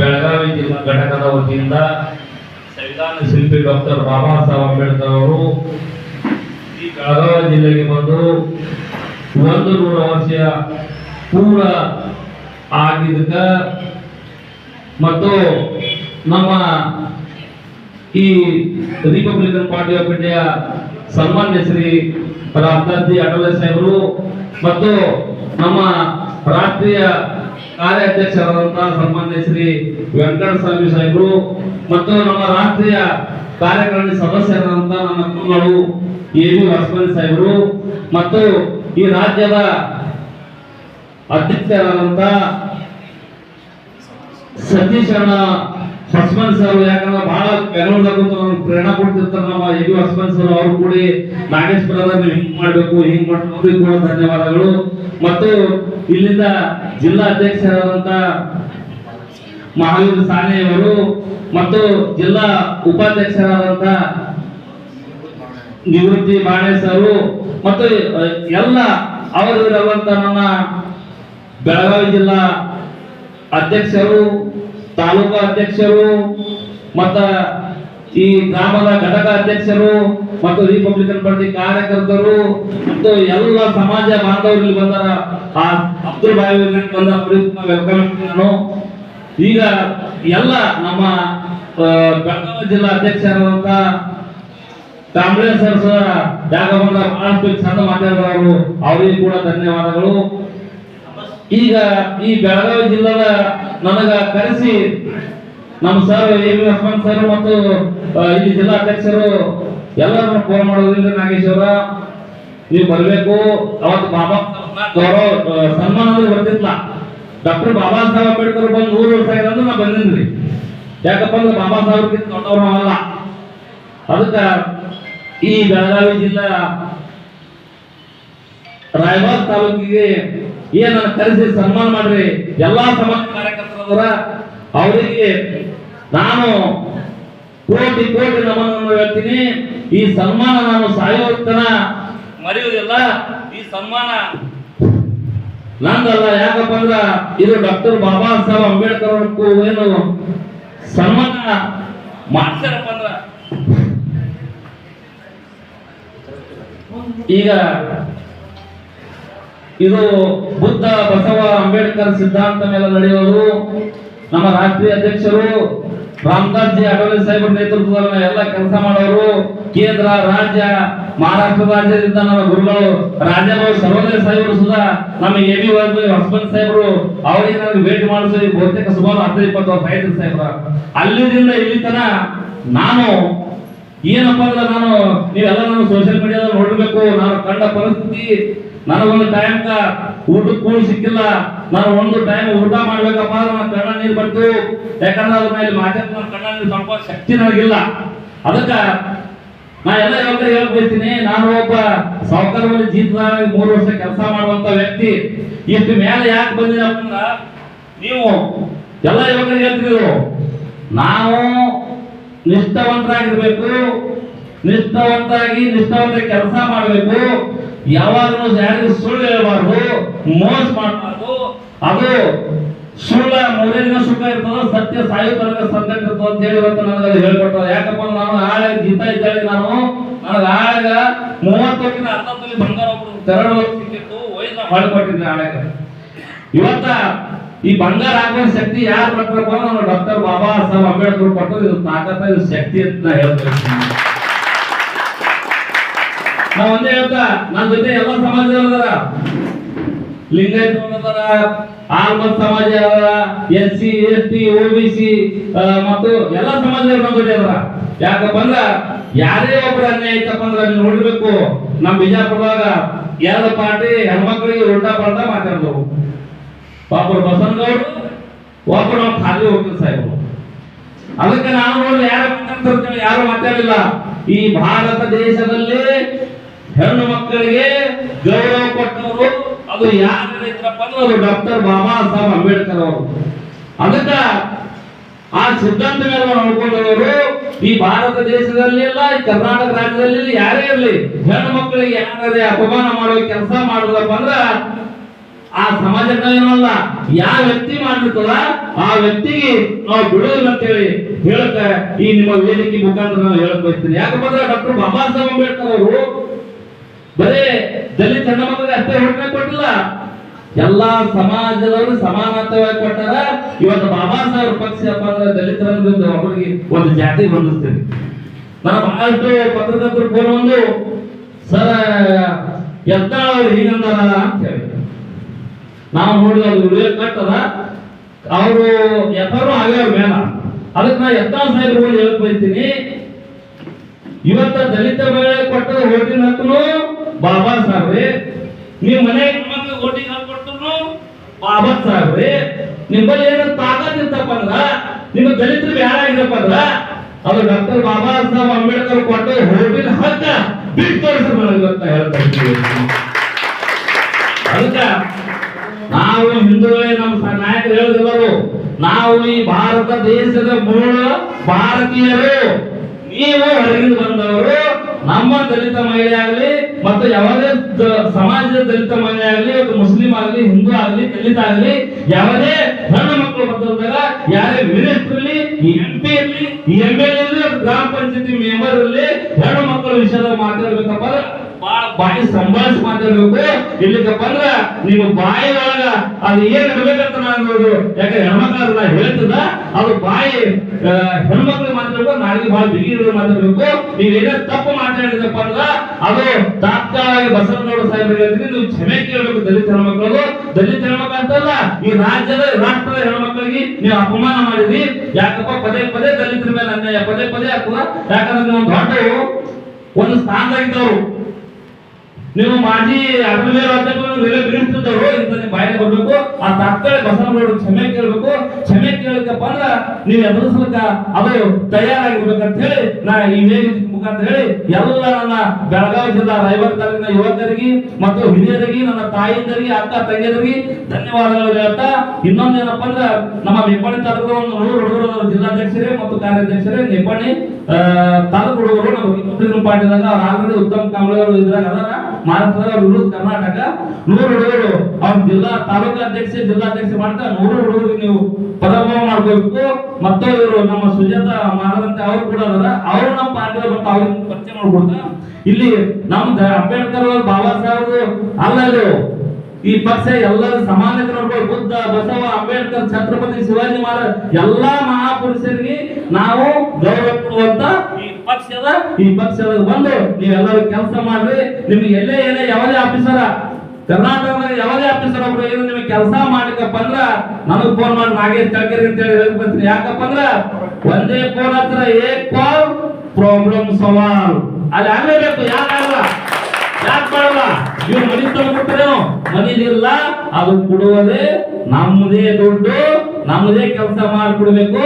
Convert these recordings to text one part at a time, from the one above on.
ಬೆಳಗಾವಿ ಜಿಲ್ಲಾ ಘಟಕದ ವತಿಯಿಂದ ಸಂವಿಧಾನ ಶಿಲ್ಪಿ ಡಾಕ್ಟರ್ ಬಾಬಾ ಸಾಹೇಬ್ ಅಂಬೇಡ್ಕರ್ ಅವರು ಈ ಬೆಳಗಾವಿ ಜಿಲ್ಲೆಗೆ ಬಂದು ಒಂದು ನೂರ ವರ್ಷ ಪೂರ ಆಗಿದ್ದಕ್ಕ ಮತ್ತು ನಮ್ಮ ಈ ರಿಪಬ್ಲಿಕನ್ ಪಾರ್ಟಿ ಆಫ್ ಇಂಡಿಯಾ ಸನ್ಮಾನ್ಯ ಶ್ರೀ ರಾಮದಾಸ್ಜಿ ಅಟಲ್ ಸಾಹೇಬರು ಮತ್ತು ನಮ್ಮ ರಾಷ್ಟ್ರೀಯ ಕಾರ್ಯಾಧ್ಯಕ್ಷರಾದಂತಹ ಸನ್ಮಾನ್ಯ ಶ್ರೀ ವೆಂಕಟ ಸ್ವಾಮಿ ಸಾಹೇಬರು ಮತ್ತು ನಮ್ಮ ರಾಷ್ಟ್ರೀಯ ಕಾರ್ಯಕಾರಿಣಿ ಸದಸ್ಯರಾದಂತಹ ನಮ್ಮ ಮಕ್ಕಳು ಎ ಬಿ ಲಕ್ಷ್ಮಣ್ ಸಾಹೇಬರು ಮತ್ತು ಈ ರಾಜ್ಯದ ಅಧ್ಯಕ್ಷರಾದಂತಹ ಸತೀಶ್ ಅಣ್ಣ ಹಸ್ಬನ್ ಸರ್ ಯಾಕಂದ್ರೆ ಬಹಳ ನಮ್ಗೆ ಪ್ರೇರಣಾ ಕೊಡ್ತಿರ್ತಾರೆ ನಮ್ಮ ಎ ಹಸ್ಬೆಂಡ್ ಸರ್ ಅವರು ಕೂಡಿ ನಾಗೇಶ್ ಬ್ರದರ್ ನೀವು ಹಿಂಗ್ ಮಾಡ್ಬೇಕು ಹಿಂಗ್ ಮಾಡ್ಬೇಕು ಕೂಡ ಧನ್ಯವಾದಗಳು. ಮತ್ತು ಇಲ್ಲಿಂದ ಜಿಲ್ಲಾ ಅಧ್ಯಕ್ಷರಾದಂತ ಮಹಾವೀರ್ ಸಾನೆ ಅವರು ಮತ್ತು ಜಿಲ್ಲಾ ಉಪಾಧ್ಯಕ್ಷರಾದಂತ ನಿವೃತ್ತಿ ಬಾಣೇಶ್ ಅವರು ಮತ್ತು ಎಲ್ಲ ಅವರಿರುವಂತ ನನ್ನ ಬೆಳಗಾವಿ ಜಿಲ್ಲಾ ಅಧ್ಯಕ್ಷರು, ತಾಲೂಕು ಅಧ್ಯಕ್ಷರು, ಮತ್ತ ಈ ಗ್ರಾಮದ ಘಟಕ ಅಧ್ಯಕ್ಷರು ಮತ್ತು ರಿಪಬ್ಲಿಕನ್ ಪಾರ್ಟಿ ಕಾರ್ಯಕರ್ತರು ಮತ್ತು ಎಲ್ಲ ಸಮಾಜ ಬಾಂಧವರು ಇಲ್ಲಿ ಬಂದಾರ ಆ ಅಬ್ದುಲ್ ಬಾಯಿ ಬಂದ ನಾನು ಈಗ ಎಲ್ಲ ನಮ್ಮ ಬೆಳಗಾವಿ ಜಿಲ್ಲಾ ಅಧ್ಯಕ್ಷರಾದಂತ ಕಾಂಗ್ರೆಸ್ ಸರ್ ಯಾಕ ಬಂದ ಬಹಳಷ್ಟು ಚಂದ ಮಾತಾಡಿದವರು. ಅವರಿಗೆ ಕೂಡ ಧನ್ಯವಾದಗಳು. ಈಗ ಈ ಬೆಳಗಾವಿ ಜಿಲ್ಲಾದ ನನಗ ಕರೆಸಿ ನಮ್ಮ ಸರ್ ಎ ವಿ ಸರ್ ಮತ್ತು ಇಲ್ಲಿ ಇಲ್ಲಿ ಜಿಲ್ಲಾಧ್ಯಕ್ಷರು ಎಲ್ಲರನ್ನ ಫೋನ್ ಮಾಡೋದ್ರಿಂದ ನಾಗೇಶ್ವರ ನೀವು ಬರಬೇಕು. ಅವತ್ತು ಬಾಬಾ ಗೌರವ ಸನ್ಮಾನ ಅಂದ್ರೆ ಡಾಕ್ಟರ್ ಬಾಬಾ ಸಾಹೇಬ್ ಅಂಬೇಡ್ಕರ್ ಬಂದು ನೂರು ವರ್ಷ ಆಗಿರೋದು ನಾ ಬಂದಿನ್ರಿ ಯಾಕಪ್ಪ ಅಂದ್ರೆ ಬಾಬಾ ಸಾಹೇಬ್ಗಿಂತ ದೊಡ್ಡವರು ಅಲ್ಲ ಅದಕ್ಕೆ ಈ ಬೆಳಗಾವಿ ಜಿಲ್ಲಾ ರಾಯಬಾಗ್ ತಾಲೂಕಿಗೆ ಏನನ್ನ ಕರೆಸಿ ಸನ್ಮಾನ ಮಾಡ್ರಿ. ಎಲ್ಲಾ ಸಮಾಜ ಕಾರ್ಯಕರ್ತರವರ ಅವರಿಗೆ ನಾನು ಕೋಟಿ ಕೋಟಿ ನಮನವನ್ನು ಹೇಳ್ತೀನಿ. ಈ ಸನ್ಮಾನ ನಾನು ಸಾಯೋತ್ತನ ತನ ಮರೆಯುವುದಿಲ್ಲ. ಈ ಸನ್ಮಾನ ನಂದಲ್ಲ. ಯಾಕಪ್ಪ ಅಂದ್ರ ಇದು ಡಾಕ್ಟರ್ ಬಾಬಾ ಸಾಹೇಬ್ ಅಂಬೇಡ್ಕರ್ ಏನು ಸನ್ಮಾನ ಮಾಡ್ತಾರಪ್ಪ ಅಂದ್ರ. ಈಗ ಇದು ಬುದ್ಧ ಬಸವ ಅಂಬೇಡ್ಕರ್ ಸಿದ್ಧಾಂತ ಮೇಲೆ ನಡೆಯೋದು. ನಮ್ಮ ರಾಷ್ಟ್ರೀಯ ಅಧ್ಯಕ್ಷರು ರಾಮದಾಸ್ ಜಿ ಅಟೋಲಿ ಸಾಹೇಬ್ ನೇತೃತ್ವದಲ್ಲಿ ಎಲ್ಲ ಕೆಲಸ ಮಾಡೋರು ಕೇಂದ್ರ, ರಾಜ್ಯ, ಮಹಾರಾಷ್ಟ್ರ ರಾಜ್ಯದಿಂದ ನಮ್ಮ ಗುರುಗಳು ರಾಜ್ಯಗಳು ಸರ್ವೋದಯ ಸಾಹೇಬರು ಸುಧಾ ನಮ್ಮ ಎ ಬಿ ಹಸ್ಬೆಂಡ್ ಸಾಹೇಬರು, ಅವರಿಗೆ ನನಗೆ ಭೇಟಿ ಮಾಡಿಸಿ ಬಹುತೇಕ ಸುಮಾರು ಹತ್ತು ಇಪ್ಪತ್ತು ವರ್ಷ ಆಯ್ತು ಸಾಹೇಬ್ರ. ಅಲ್ಲಿಂದ ಇಲ್ಲಿ ತನ ನಾನು ಏನಪ್ಪ ಅಂದ್ರೆ ನಾನು ನೀವೆಲ್ಲ ನಾನು ಸೋಷಿಯಲ್ ಮೀಡಿಯಾದಲ್ಲಿ ನೋಡಬೇಕು ನಾನು ಕಂಡ ಪರಿಸ್ಥಿತಿ ನನಗೊಂದು ಟೈಮ್ ಊಟಕ್ಕೆ ಸಿಕ್ಕಿಲ್ಲ. ನಾನು ಒಂದು ಟೈಮ್ ಊಟ ಮಾಡ್ಬೇಕಪ್ಪ ನನ್ನ ಕಣ್ಣ ನೀರು ಬಂತು ಯಾಕಂದ್ರೆ ಅದ್ರ ಮೇಲೆ ಮಾತಾಡ್ ನನ್ನ ಕಣ್ಣ ನೀರು ಸ್ವಲ್ಪ ಶಕ್ತಿ ನನಗಿಲ್ಲ ಅದಕ್ಕ ನಾ ಎಲ್ಲ ಯಾವಾಗ ಹೇಳ್ಕೊಳ್ತೀನಿ ನಾನು ಒಬ್ಬ ಸಾವುಕಾರದಲ್ಲಿ ಜೀವನ ಮೂರು ವರ್ಷ ಕೆಲಸ ಮಾಡುವಂತ ವ್ಯಕ್ತಿ. ಇಷ್ಟು ಮೇಲೆ ಯಾಕೆ ಬಂದಿದೆ ಅಂದ್ರ ನೀವು ಎಲ್ಲ ಯುವಕರಿಗೆ ಹೇಳ್ತೀವಿ ನಾವು ನಿಷ್ಠಾವಂತರಾಗಿರ್ಬೇಕು. ನಿಷ್ಠಾವಂತರಾಗಿ ನಿಷ್ಠಾವಂತ ಕೆಲಸ ಮಾಡಬೇಕು. ಯಾವಾಗಲೂ ಯಾರಿಗೂ ಸುಳ್ಳು ಹೇಳಬಾರ್ದು, ಮೋಸ ಮಾಡಬಾರ್ದು. ಅದು ಸುಳ್ಳ ಮೊದಲಿನ ಸುಖ ಇರ್ತದ, ಸತ್ಯ ಸಾಯು ತನಕ ಅಂತ ಹೇಳಿ ಇವತ್ತು ನನಗೆ ಹೇಳ್ಕೊಟ್ಟ ಯಾಕಪ್ಪ ನಾನು ಆಳ ಗೀತಾ ಇದ್ದಾಳೆ ನಾನು. ನನಗೆ ಆಳಗ ಮೂವತ್ತೊಂದಿನ ಹತ್ತೊಂದಲ್ಲಿ ಬಂಗಾರ ಒಬ್ರು ತೆರಳು ಸಿಕ್ಕಿತ್ತು ವಯಸ್ಸ ಮಾಡಿಕೊಟ್ಟಿದ್ದೆ ಆಳಗ ಇವತ್ತ ಈ ಬಂಗಾರ ಆಗೋ ಶಕ್ತಿ ಯಾರು ಕೊಟ್ಟರಪ್ಪ ನಮ್ಮ ಡಾಕ್ಟರ್ ಬಾಬಾ ಸಾಹೇಬ್ ಅಂಬೇಡ್ಕರ್ ಕೊಟ್ಟರು ಇದು ತಾಕತ್ತ, ಇದು ಶಕ್ತಿ ಅಂತ ನಾ ಹೇಳ್ತೀನಿ ನಾ ಒಂದೇ ಹೇಳ್ತಾ ನನ್ನ ಜೊತೆ ಎಲ್ಲ ಸಮಾಜದವರ ಅದಾರ ಆಲ್ಮತ್ ಸಮಾಜ S C S T O B C ಮತ್ತು ಎಲ್ಲ ಸಮಾಜದವ್ರು ನಮ್ಮ ಜೊತೆ ಅದರ. ಯಾಕಪ್ಪ ಅಂದ್ರ ಯಾರೇ ಒಬ್ಬರು ಅನ್ಯಾಯ ಐತಪ್ಪ ಅಂದ್ರೆ ನೀವು ನೋಡ್ಬೇಕು. ನಮ್ಮ ಬಿಜಾಪುರದಾಗ ಎರಡು ಪಾರ್ಟಿ ಹೆಣ್ಮಕ್ಳಿಗೆ ಉಲ್ಟಾ ಪಲ್ಟಾ ಮಾತಾಡಿದವು. ಒಬ್ಬರು ಬಸವನಗೌಡರು ಒಬ್ಬರು ನಾವು ಖಾಲಿ ಹೋಗ್ತದೆ ಸಾಹೇಬರು. ಅದಕ್ಕೆ ನಾನು ನೋಡಿ ಯಾರು ಯಾರು ಮಾತಾಡಿಲ್ಲ ಈ ಭಾರತ ದೇಶದಲ್ಲಿ ಹೆಣ್ಣು ಮಕ್ಕಳಿಗೆ ಗೌರವ ಕೊಟ್ಟವರು, ಅದು ಯಾರು ಅಂದ್ರೆ ಅದು ಡಾಕ್ಟರ್ ಬಾಬಾ ಸಾಹೇಬ್ ಅಂಬೇಡ್ಕರ್ ಅವರು. ಅದಕ್ಕ ಆ ಸಿದ್ಧಾಂತ ಮೇಲೆ ನೋಡ್ಕೊಂಡವರು ಈ ಭಾರತ ದೇಶದಲ್ಲಿ ಇಲ್ಲ ಈ ಕರ್ನಾಟಕ ರಾಜ್ಯದಲ್ಲಿ ಯಾರೇ ಇರಲಿ, ಹೆಣ್ಣು ಮಕ್ಕಳಿಗೆ ಯಾರೇ ಅಪಮಾನ ಮಾಡೋ ಕೆಲಸ ಮಾಡುದಪ್ಪ ಅಂದ್ರ ಆ ಸಮಾಜಕ್ಕೆ ಏನಲ್ಲ ಯಾವ ವ್ಯಕ್ತಿ ಮಾಡಿರ್ತದ ಆ ವ್ಯಕ್ತಿಗೆ ನಾವು ಬಿಡೋದಿಲ್ಲ ಅಂತ ಹೇಳಿ ಹೇಳಕ ಈ ನಿಮ್ಮ ವೇದಿಕೆ ಮುಖಾಂತರ ನಾನು ಹೇಳಕ್ ಬಯಸ್ತೀನಿ. ಯಾಕಂದ್ರೆ ಡಾಕ್ಟರ್ ಬಾಬಾ ಸಾಹೇಬ್ ಅಂಬೇಡ್ಕರ್ ಅವರು ಬರೇ, ದಲಿತ ಮಕ್ಕಳಿಗೆ ಅಷ್ಟೇ ಕೊಟ್ಟಿಲ್ಲ. ಎಲ್ಲಾ ಸಮಾಜದವರು ಸಮಾನತೆವಾಗಿ ಕೊಟ್ಟಾರ. ಇವತ್ತು ಬಾಬಾ ಸಾಹೇಬ್ ಪಕ್ಷ ಅಪ್ಪ ಅಂದ್ರೆ ದಲಿತರನ್ನು ಒಬ್ಬರಿಗೆ ಒಂದು ಜಾತಿ ಬಂಧಿಸ್ತೀನಿ ನಾನು ಬಹಳಷ್ಟು ಪತ್ರಕರ್ತರು ಫೋನ್ ಒಂದು, ಸರ್ ಅವ್ರು ಹೀಗಂದಾರ ಅಂತ ಹೇಳಿ ನಾವು ನೋಡಿ ಅದು ಕಟ್ಟದ. ಅವರು ಎತ್ತರು ಆಗ್ಯಾವ ಮೇಲ. ಅದಕ್ಕೆ ನಾ ಎತ್ತ ಸಾಹೇಬ್ರು ಹೇಳಕ್ ಬೈತೀನಿ ಇವತ್ತ ದಲಿತ ಮೇಲೆ ಕೊಟ್ಟ ಓಟಿನ ಹಕ್ಕನು ಬಾಬಾ ಸಾಹೇಬ್ರೆ ನಿಮ್ಮ ಮನೆ ಹೆಣ್ಮಕ್ಳು ಓಟಿಗೆ ಹಕ್ಕು ಕೊಟ್ಟರು ಬಾಬಾ ಸಾಹೇಬ್ರೆ ನಿಮ್ಮಲ್ಲಿ ಏನೋ ತಾಕತ್ ಇರ್ತಪ್ಪ ಅಂದ್ರ, ನಿಮ್ಮ ದಲಿತರು ಬೇಡ ಇದಪ್ಪ ಅಂದ್ರ, ಅದು ಡಾಕ್ಟರ್ ಬಾಬಾ ಸಾಹೇಬ್ ಅಂಬೇಡ್ಕರ್ ಕೊಟ್ಟ ಹೋಟಿನ ಹಕ್ಕ ಬಿಟ್ಟು ತೋರಿಸ್ತಾರೆ ಅಂತ ಹೇಳ್ತಾ ಅದಕ್ಕ ನಾವು ಹಿಂದೂಗಳೇ ನಮ್ಮ ನಾಯಕರು ಹೇಳಿದವರು ನಾವು ಈ ಭಾರತ ದೇಶದ ಮೂಲ ಭಾರತೀಯರು. ನೀವು ಹೊರಗಿಂದ ಬಂದವರು ನಮ್ಮ ದಲಿತ ಮಹಿಳೆ ಆಗಲಿ ಮತ್ತು ಯಾವುದೇ ಸಮಾಜದ ದಲಿತ ಮಹಿಳೆ ಆಗಲಿ ಅದು ಮುಸ್ಲಿಂ ಆಗಲಿ, ಹಿಂದೂ ಆಗಲಿ, ದಲಿತ ಆಗಲಿ, ಯಾವುದೇ ಹೆಣ್ಣು ಮಕ್ಕಳು ಬಂದಾಗ ಯಾರೇ ಮಿನಿಸ್ಟರ್ ಇರಲಿ ಎಂ ಪಿ ಇರಲಿ ಎಂ ಎಲ್ ಇರಲಿ, ಗ್ರಾಮ ಪಂಚಾಯತಿ ಮೆಂಬರ್ ಇರಲಿ ಹೆಣ್ಣು ಮಕ್ಕಳ ವಿಷಯದ ಮಾತಾಡ್ಬೇಕಪ್ಪ ಬಾಳ ಬಾಯಿ ಸಂಭಾಳಿಸಿ ಮಾತಾಡ್ಬೇಕು ಇಲ್ಲಿಗೆ ಅಂದ್ರ ನೀವು ಬಾಯಿ ಒಳಗ ಅದು ಏನ್ ಇರ್ಬೇಕಂತ ನಾನು ನೋಡು. ಯಾಕಂದ್ರೆ ಹೆಣ್ಮಕ್ಳು ನಾ ಹೇಳ್ತದ ಅದು ಬಾಯಿ ಹೆಣ್ಮಕ್ಳು ಮಾತಾಡಬೇಕು ನಾಳೆಗೆ ಬಹಳ ಬಿಗಿ ಮಾತಾಡ್ಬೇಕು ನೀವ್ ಏನೇ ತಪ್ಪು ಮಾತಾಡಿದಪ್ಪ ಅಂದ್ರ ಅದು ತಾತ್ಕಾಲಿಕ ಬಸವನಗೌಡ ಸಾಹೇಬರಿಗೆ ನೀವು ಕ್ಷಮೆ ಕೇಳಬೇಕು ದಲಿತ ಹೆಣ್ಮಕ್ಳು ದಲಿತ ಹೆಣ್ಮಕ್ಳು ಅಂತಲ್ಲ, ಈ ರಾಜ್ಯದ ರಾಷ್ಟ್ರದ ಹೆಣ್ಮಕ್ಳಿಗೆ ನೀವು ಅಪಮಾನ ಮಾಡಿದ್ರಿ. ಯಾಕಪ್ಪ ಪದೇ ಪದೇ ದಲಿತರ ಮೇಲೆ ಅನ್ಯಾಯ, ಪದೇ ಪದೇ ಆಗ್ತದ? ಯಾಕಂದ್ರೆ ನೀವು ದೊಡ್ಡ ಒಂದು ಸ್ಥಾನದಾಗಿದ್ದವರು. ನೀವು ಮಾಜಿ ಅಗ್ನಿವೀರ ಅಧ್ಯಕ್ಷರು ನಿಮ್ಮ ಬಾಯಿಗೆ ಬರ್ಬೇಕು, ಆ ತಾತ್ಕಾಲ ಬಸವನಗೌಡ ಕ್ಷಮೆ ಕೇಳಬೇಕು. ಕ್ಷಮೆ ಕೇಳಬೇಕಪ್ಪ ಅಂದ್ರ ನೀವು ಎದುರಿಸಲಿಕ್ಕ ಅದು ತಯಾರಾಗಿರ್ಬೇಕಂತ ಹೇಳಿ ನಾ ಈ ವೇದಿಕೆ ಮುಖಾಂತರ ಹೇಳಿ ಎಲ್ಲ ನನ್ನ ಬೆಳಗಾವಿ ಜಿಲ್ಲಾ ರಾಯಬಾಗ ತಾಲೂಕಿನ ಯುವಕರಿಗೆ ಮತ್ತು ಹಿರಿಯರಿಗೆ, ನನ್ನ ತಾಯಿಯರಿಗೆ ಅಕ್ಕ ತಂಗಿಯರಿಗೆ ಧನ್ಯವಾದಗಳು ಹೇಳ್ತಾ, ಇನ್ನೊಂದೇನಪ್ಪ ಅಂದ್ರ ನಮ್ಮ ನಿಪ್ಪಣಿ ತಾಲೂಕು ಒಂದು ನೂರು ಹುಡುಗರು ಜಿಲ್ಲಾಧ್ಯಕ್ಷರೇ ಮತ್ತು ಕಾರ್ಯಾಧ್ಯಕ್ಷರೇ ನಿಪ್ಪಣಿ ತಾಲೂಕು ಹುಡುಗರು, ನಮ್ಮ ರಿಪಬ್ಲಿಕನ್ ಅವ್ರ ಆಲ್ರೆಡಿ ಉತ್ತಮ್ ಕಾಂಬ್ಳೆಯವರು ಇದ್ರಾಗ ಅದಾರ. ಮಹಾರಾಷ್ಟ್ರದ ವಿರುದ್ಧ ಕರ್ನಾಟಕ ನೂರು ಹುಡುಗರು. ಅವ್ರ ಜಿಲ್ಲಾ ತಾಲೂಕಾ ಅಧ್ಯಕ್ಷ, ಜಿಲ್ಲಾಧ್ಯಕ್ಷ ಮಾಡ್ತಾ ನೂರು ಹುಡುಗರಿಗೆ ನೀವು ಪದಭಾವ ಮಾಡ್ಕೋಬೇಕು ಮತ್ತೆ ಇವರು ನಮ್ಮ ಸುಜಾತ ಮಾರದಂತೆ ಅವರು ಕೂಡ ಅದರ. ಅವರು ನಮ್ಮ ಪಾರ್ಟಿ ಬರ್ತಾ ಅವ್ರಿಗೆ ಪರಿಚಯ ಮಾಡ್ಕೊಡ್ತಾ. ಇಲ್ಲಿ ನಮ್ಮ ದ- ಅಂಬೇಡ್ಕರ್ ಅವರು, ಬಾಬಾ ಸಾಹೇಬ್ ಅಲ್ಲ ಇಲ್ಲಿ ಈ ಪಕ್ಷ ಎಲ್ಲರ ಸಮಾನತೆ ನೋಡ್ಬೋದು ಬುದ್ಧ, ಬಸವ, ಅಂಬೇಡ್ಕರ್, ಛತ್ರಪತಿ ಶಿವಾಜಿ ಮಹಾರಾಜ್, ಎಲ್ಲಾ ಮಹಾಪುರುಷರಿಗೆ ನಾವು ಗೌರವ ಕೊಡುವಂತ ಪಕ್ಷದ ಈ ಪಕ್ಷದ ಬಂದು ನೀವೆಲ್ಲರೂ ಕೆಲಸ ಮಾಡ್ರಿ. ನಿಮ್ಗೆ ಎಲ್ಲೇ ಏನೇ ಯಾವುದೇ ಆಫೀಸರ ಕರ್ನಾಟಕದಾಗ ಯಾವುದೇ ಆಫೀಸರ್ ಒಬ್ರು ಏನು ನಿಮಗೆ ಕೆಲಸ ಮಾಡ್ಲಿಕ್ಕಪ್ಪ ಅಂದ್ರ ನನಗ್ ಫೋನ್ ಮಾಡಿ ನಾಗೇಶ್ ತಳ್ಕೇರಿ ಅಂತ ಹೇಳಿ ಹೇಳಿ ಬರ್ತೀನಿ ಯಾಕಪ್ಪ ಅಂದ್ರ ಒಂದೇ ಫೋನ್ ಹತ್ರ ಏಕ್ ಕಾಲ್ ಪ್ರಾಬ್ಲಮ್ ಸವಾಲ್ ಅಲ್ಲಿ ಆಗ್ಲೇಬೇಕು ಯಾಕಾಗಲ್ಲ ಯಾಕೆ ಮಾಡಲ್ಲ ಇವ್ರು ಮನಿ ತಂದ್ಬಿಟ್ರೇನು ಇಲ್ಲ ಅದು ಕೊಡುವುದೇ ನಮ್ಮದೇ ದುಡ್ಡು, ನಮ್ಮದೇ ಕೆಲಸ ಮಾಡಿಕೊಡ್ಬೇಕು.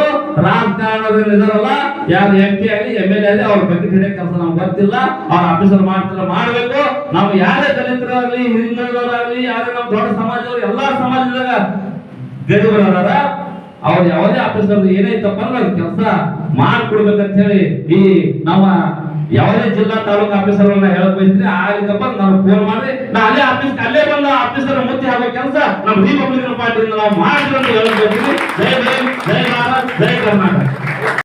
ರಾಜಕಾರಣದಲ್ಲಿ ಇದಾರಲ್ಲ ಯಾರು ಎಂ ಪಿ ಆಗಲಿ ಎಂ ಎಲ್ ಎ ಆಗಲಿ, ಅವ್ರ ಬಗ್ಗೆ ಹಿಡಿಯೋ ಕೆಲಸ ನಮ್ಗೆ ಗೊತ್ತಿಲ್ಲ ಅವ್ರ ಆಫೀಸರ್ ಮಾಡ್ತಿಲ್ಲ, ಮಾಡಬೇಕು. ನಾವು ಯಾರೇ ದಲಿತರಾಗಲಿ, ಹಿಂದುಳಿದವರಾಗಲಿ, ಯಾರೇ ನಮ್ಮ ದೊಡ್ಡ ಸಮಾಜದವ್ರು, ಎಲ್ಲಾ ಸಮಾಜದಾಗ ಗರೀಬರದಾರ ಅವ್ರು ಯಾವುದೇ ಆಫೀಸರ್ ಏನೈತಪ್ಪ ಅಂದ್ರೆ ಅದು ಕೆಲಸ ಮಾಡ್ಕೊಡ್ಬೇಕಂತ ಹೇಳಿ ಈ ನಮ್ಮ ಯಾವುದೇ ಜಿಲ್ಲಾ ತಾಲೂಕು ಆಫೀಸರ್ ಹೇಳಕ್ ಬಯಸ್ತೀನಿ. ಆಗಲಿಕ್ಕಪ್ಪ ನಾನು ಫೋನ್ ಮಾಡಿ ನಾ ಅಲ್ಲೇ ಆಫೀಸ್ ಅಲ್ಲೇ ಬಂದ ಆಫೀಸರ್ ಮುತ್ತಿ ಹಾಕೋ ಕೆಲಸ ನಮ್ಮ ರಿಪಬ್ಲಿಕನ್ ಪಾರ್ಟಿಯಿಂದ ನಾವು ಅಂತ ಹೇಳಕ್ ಬಯಸ್ತೀನಿ. ಜೈ ಭೀಮ್, ಜೈ ಭಾರತ್, ಜೈ ಕರ್ನಾಟಕ.